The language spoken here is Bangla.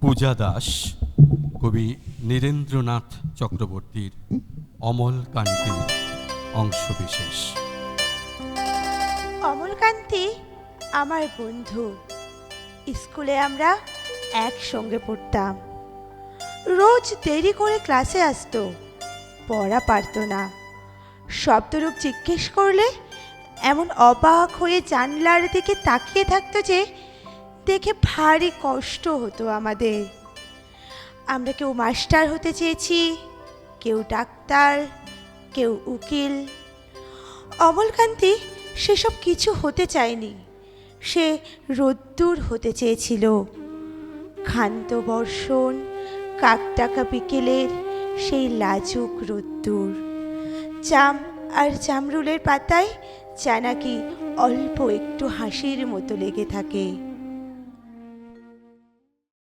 পূজা দাস, কবি নীরেন্দ্রনাথ চক্রবর্তীর অমল কান্তির অংশবিশেষ। অমলকান্তি আমার বন্ধু। স্কুলে আমরা একসঙ্গে পড়তাম। রোজ দেরি করে ক্লাসে আসতো, পড়া পারতো না। শব্দরূপ জিজ্ঞেস করলে এমন অবাক হয়ে জানলার দিকে তাকিয়ে থাকতো যে দেখে ভারী কষ্ট হতো আমাদের। আমরা কেউ মাস্টার হতে চেয়েছি, কেউ ডাক্তার, কেউ উকিল। অমলকান্তি সেসব কিছু হতে চায়নি। সে রোদ্দুর হতে চেয়েছিল। ক্ষান্ত বর্ষণ কাকটাকা বিকেলের সেই লাজুক রোদ্দুর। চাম আর চামরুলের পাতায় যা নাকি অল্প একটু হাসির মতো লেগে থাকে।